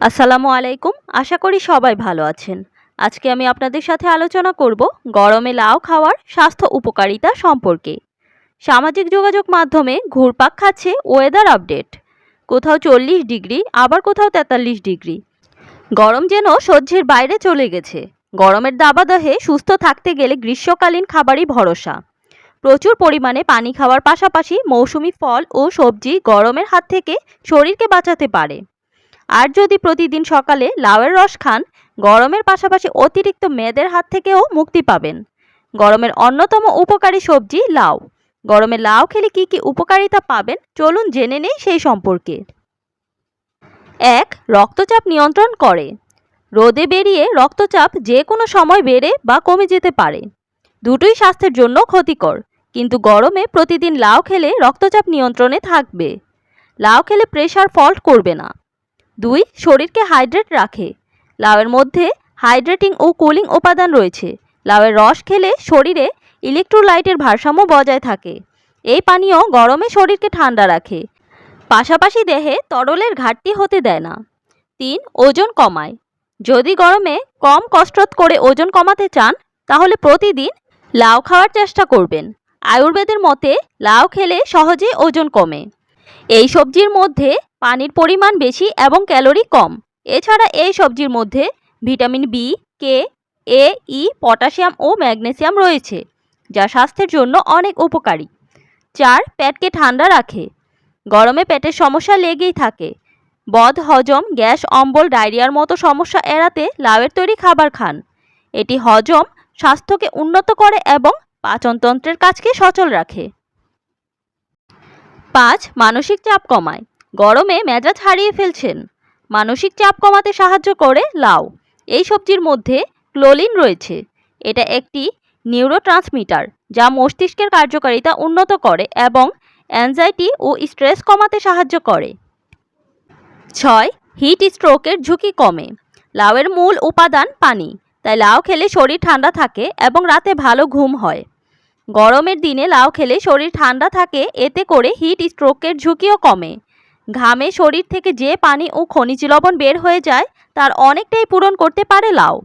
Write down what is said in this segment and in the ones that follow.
আসসালামু আলাইকুম, আশা করি সবাই ভালো আছেন। আজকে আমি আপনাদের সাথে আলোচনা করব গরমে লাউ খাওয়ার স্বাস্থ্য উপকারিতা সম্পর্কে। সামাজিক যোগাযোগ মাধ্যমে ঘুরপাক খাচ্ছে ওয়েদার আপডেট কোথাও চল্লিশ ডিগ্রি, আবার কোথাও তেতাল্লিশ ডিগ্রি। গরম যেন সহ্যের বাইরে চলে গেছে। গরমের দাবাদহে সুস্থ থাকতে গেলে গ্রীষ্মকালীন খাবারই ভরসা। প্রচুর পরিমাণে পানি খাওয়ার পাশাপাশি মৌসুমি ফল ও সবজি গরমের হাত থেকে শরীরকে বাঁচাতে পারে। আর যদি প্রতিদিন সকালে লাউয়ের রস খান, গরমের পাশাপাশি অতিরিক্ত মেয়েদের হাত থেকেও মুক্তি পাবেন। গরমের অন্যতম উপকারী সবজি লাউ। গরমে লাউ খেলে কি কি উপকারিতা পাবেন, চলুন জেনে নেই সেই সম্পর্কে। এক, রক্তচাপ নিয়ন্ত্রণ করে। রোদে বেরিয়ে রক্তচাপ যে কোনো সময় বেড়ে বা কমে যেতে পারে। দুটোই স্বাস্থ্যের জন্য ক্ষতিকর, কিন্তু গরমে প্রতিদিন লাউ খেলে রক্তচাপ নিয়ন্ত্রণে থাকবে। লাউ খেলে প্রেশার ফল্ট করবে না। দুই, শরীরকে হাইড্রেট রাখে। লাউয়ের মধ্যে হাইড্রেটিং ও কুলিং উপাদান রয়েছে। লাউয়ের রস খেলে শরীরে ইলেকট্রোলাইটের ভারসাম্য বজায় থাকে। এই পানীয় গরমে শরীরকে ঠান্ডা রাখে। পাশাপাশি দেহে তরলের ঘাটতি হতে দেয় না। তিন, ওজন কমায়। যদি গরমে কম কসরত করে ওজন কমাতে চান, তাহলে প্রতিদিন লাউ খাওয়ার চেষ্টা করবেন। আয়ুর্বেদের মতে, লাউ খেলে সহজে ওজন কমে। এই সবজির মধ্যে পানির পরিমাণ বেশি এবং ক্যালোরি কম। এছাড়া এই সবজির মধ্যে vitamin B K A E potassium O magnesium রয়েছে, যা স্বাস্থ্যের জন্য অনেক উপকারী। চার, পেটকে ঠান্ডা রাখে। গরমে পেটের সমস্যা লেগেই থাকে। বদ, হজম, গ্যাস, অম্বল, ডায়রিয়ার মতো সমস্যা এড়াতে লাউয়ের তৈরি খাবার খান। এটি হজম, স্বাস্থ্যকে উন্নত করে এবং পাচনতন্ত্রের কাজকে সচল রাখে। পাঁচ, মানসিক চাপ কমায়। গরমে মেজাজ হারিয়ে ফেলছেন। মানসিক চাপ কমাতে সাহায্য করে লাউ। এই সবজির মধ্যে ক্লোলিন রয়েছে। এটা একটি নিউরোট্রান্সমিটার, যা মস্তিষ্কের কার্যকারিতা উন্নত করে এবং অ্যাংজাইটি ও স্ট্রেস কমাতে সাহায্য করে। ছয়, হিট স্ট্রোকের ঝুঁকি কমে। লাউয়ের মূল উপাদান পানি। তাই লাউ খেলে শরীর ঠান্ডা থাকে এবং রাতে ভালো ঘুম হয়। গরমের দিনে লাউ খেলে শরীর ঠান্ডা থাকে, এতে করে হিট স্ট্রোকের ঝুঁকিও কমে। ঘামে শরীর থেকে যে পানি ও খনিজ লবণ বের হয়ে যায়, তার অনেকটাই পূরণ করতে পারে লাউ।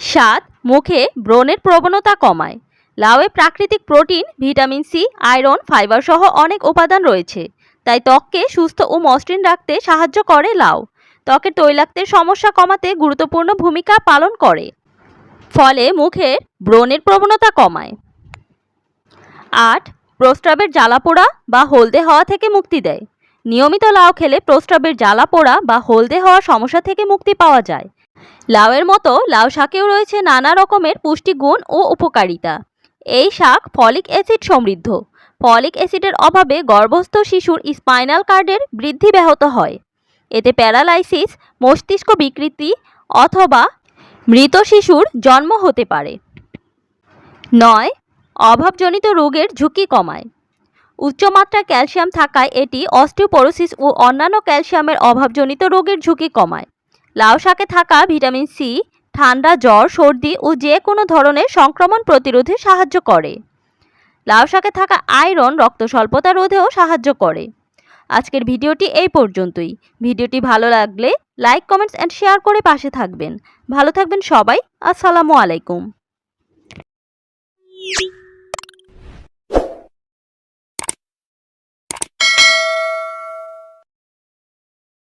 সাত মুখে ব্রণের প্রবণতা কমায়। লাউয়ে প্রাকৃতিক protein, vitamin C, iron, fibre সহ অনেক উপাদান রয়েছে। তাই ত্বককে সুস্থ ও মসৃণ রাখতে সাহায্য করে লাউ। ত্বকের তৈলাক্তের সমস্যা কমাতে গুরুত্বপূর্ণ ভূমিকা পালন করে। ফলে মুখের ব্রণের প্রবণতা কমায়। আট প্রস্রাবের জ্বালা পোড়া বা হলদে হওয়া থেকে মুক্তি দেয়। নিয়মিত লাউ খেলে প্রস্রাবের জ্বালা পোড়া বা হলদে হওয়ার সমস্যা থেকে মুক্তি পাওয়া যায়। লাউয়ের মতো লাউ শাকেও রয়েছে নানা রকমের পুষ্টিগুণ ও উপকারিতা। এই শাক ফলিক অ্যাসিড সমৃদ্ধ। ফলিক অ্যাসিডের অভাবে গর্ভস্থ শিশুর স্পাইনাল কার্ডের বৃদ্ধি ব্যাহত হয়। এতে প্যারালাইসিস, মস্তিষ্ক বিকৃতি অথবা মৃত শিশুর জন্ম হতে পারে। নয় অভাবজনিত রোগের ঝুঁকি কমায়। উচ্চমাত্রার ক্যালসিয়াম থাকায় এটি অস্টিওপোরোসিস ও অন্যান্য ক্যালসিয়ামের অভাবজনিত রোগের ঝুঁকি কমায়। লাউ শাকে থাকা ভিটামিন সি, ঠান্ডা জ্বর, সর্দি ও যে কোনো ধরনের সংক্রমণ প্রতিরোধে সাহায্য করে। লাউ শাকে থাকা আয়রন রক্ত স্বল্পতা রোধেও সাহায্য করে। আজকের ভিডিওটি এই পর্যন্তই। ভিডিওটি ভালো লাগলে লাইক, কমেন্টস, অ্যান্ড শেয়ার করে পাশে থাকবেন। ভালো থাকবেন সবাই। আসসালামু আলাইকুম।